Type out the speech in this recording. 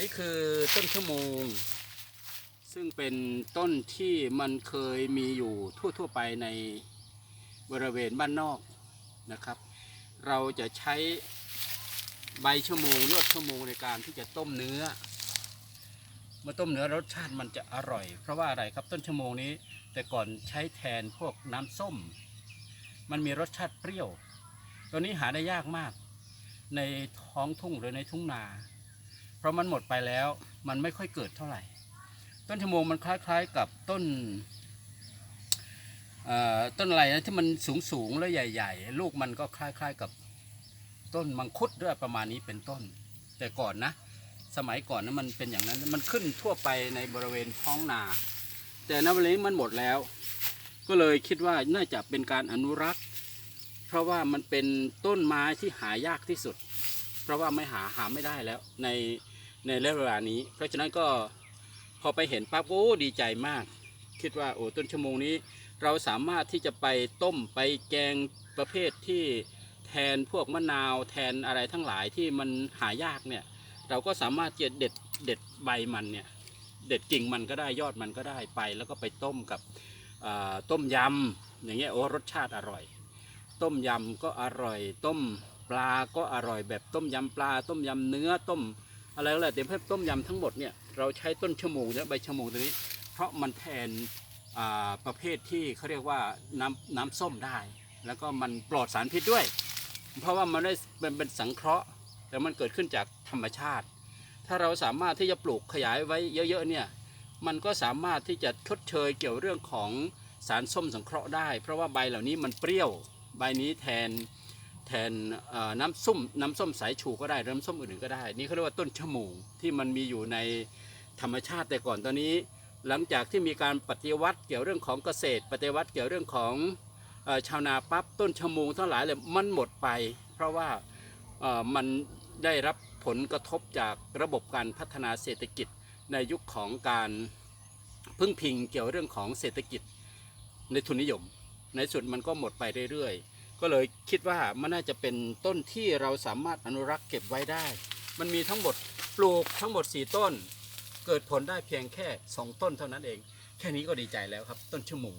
นี่คือต้นชั่วโมง ซึ่งเป็นต้นที่มันเคยมีอยู่ทั่วๆไปในบริเวณบ้านนอกนะครับ เราจะใช้ใบชั่วโมงลวดชั่วโมงในการที่จะต้มเนื้อเมื่อต้มเนื้อรสชาติมันจะอร่อย เพราะว่าอะไรครับต้นชั่วโมงนี้ แต่ก่อนใช้แทนพวกน้ำส้ม มันมีรสชาติเปรี้ยว ตัวนี้หาได้ยากมาก ในท้องทุ่งหรือในทุ่งนา ราะมันหมดไปแล้วมันไม่ค่อยเกิดเท่าไหร่ ต้นชะโมงมันคล้ายๆกับต้นต้นอะไรนะที่มันสูงๆแล้วใหญ่ ๆ ลูกมันก็คล้าย ๆกับต้นมังคุดด้วยประมาณนี้เป็นต้น แต่ก่อนนะ สมัยก่อนนะมันเป็นอย่างนั้นมันขึ้นทั่วไปในบริเวณท้องนา แต่ณวันนี้มันหมดแล้ว ก็เลยคิดว่าน่าจะเป็นการอนุรักษ์ เพราะว่ามันเป็นต้นไม้ที่หายากที่สุด เพราะว่าไม่หาหาไม่ได้แล้วใน ในระยะเวลานี้ เพราะฉะนั้นก็พอไปเห็นปั๊บโอ้ดีใจมาก คิดว่าโอ้ต้นชั่วโมงนี้ เราสามารถที่จะไปต้มไปแกงประเภทที่แทนพวกมะนาวแทนอะไรทั้งหลายที่มันหายากเนี่ย เราก็สามารถจะเด็ดเด็ดใบมันเนี่ยเด็ดกิ่งมันก็ได้ยอดมันก็ได้ไป แล้วก็ไปต้มกับต้มยำอย่างเงี้ยโอ้รสชาติอร่อย ต้มยำก็อร่อย ต้มปลาก็อร่อยแบบต้มยำปลา ต้มยำเนื้อต้ม อะไรก็แล้วแต่เพื่อต้มยำทั้งหมดเนี่ยเราใช้ต้นชั่วโมงเนี่ยใบชั่วโมงตัวนี้ เพราะมันแทนประเภทที่เขาเรียกว่าน้ำน้ำส้มได้ แล้วก็มันปลอดสารพิษด้วย เพราะว่ามันได้เป็นเป็นสังเคราะห์ แต่มันเกิดขึ้นจากธรรมชาติ ถ้าเราสามารถที่จะปลูกขยายไว้เยอะๆเนี่ยมันก็สามารถที่จะชดเชยเกี่ยวเรื่องของสารส้มสังเคราะห์ได้ เพราะว่าใบเหล่านี้มันเปรี้ยว ใบนี้แทน แทนน้ำส้มน้ำส้มสายชูก็ได้น้ำส้มอื่นๆก็ได้ นี่เขาเรียกว่าต้นชะมูที่มันมีอยู่ในธรรมชาติแต่ก่อนตอนนี้ หลังจากที่มีการปฏิวัติเกี่ยวเรื่องของเกษตร ปฏิวัติเกี่ยวเรื่องของชาวนาปั๊บต้นชะมูทั้งหลายเลยมันหมดไป เพราะว่ามันได้รับผลกระทบจากระบบการพัฒนาเศรษฐกิจในยุคของการพึ่งพิงเกี่ยวเรื่องของเศรษฐกิจในทุนนิยม ในสุดมันก็หมดไปเรื่อยๆ ก็เลยคิดว่ามันน่าจะเป็นต้นที่เราสามารถอนุรักษ์เก็บไว้ได้ มันมีทั้งหมดปลูกทั้งหมด 4 ต้น เกิดผลได้เพียงแค่ 2 ต้นเท่านั้นเอง แค่นี้ก็ดีใจแล้วครับ ต้นชั่วโมง